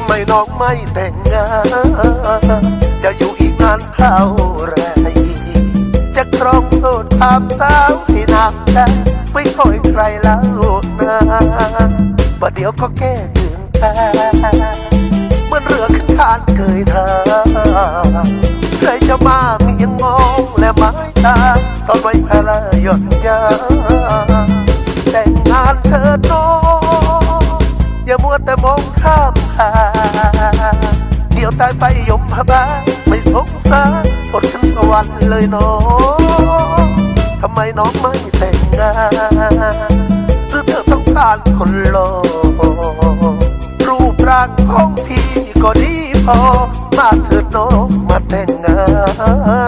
ทำไมน้องไม่แต่งงาน จะอยู่อีกนานเท่าไร จะครองโสดตามสาวให้นานใจไม่ค่อยใครแล้วนะประเดี๋ยวก็แก้ถึงแพ้เหมื่อนเรือขึ้นคานเคยทางใครจะมามียังมองและไม้ตาตอนไว้พาราหย่อนยาแต่งงานเธอโนอย่ามัวแต่มองข้ามายไปยมพบาไม่สงสารปดขึ้นสวรรค์เลยน้องทำไมน้องไม่แต่งงานหรือเธอต้องการคนหล่อรูปร่างของพี่ก็ดีพอ มาเถิดน้องมาแต่งงาน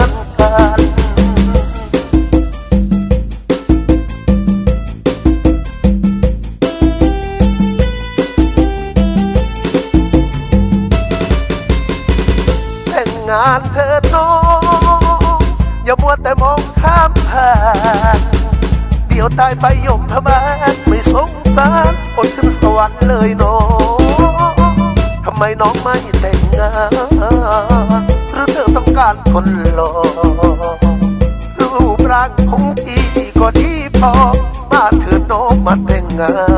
งานเธอน้องอย่ามัวแต่มองข้ามผ่าน เดี๋ยวตายไปยมพบาลไม่สงสารอดขึ้นสวรรค์เลยน้องทำไมน้องไม่แต่งงานหรือเธอต้องการคนหล่อรูปร่างของพี่ก็ดีพอมาเถิดน้องมาแต่งงาน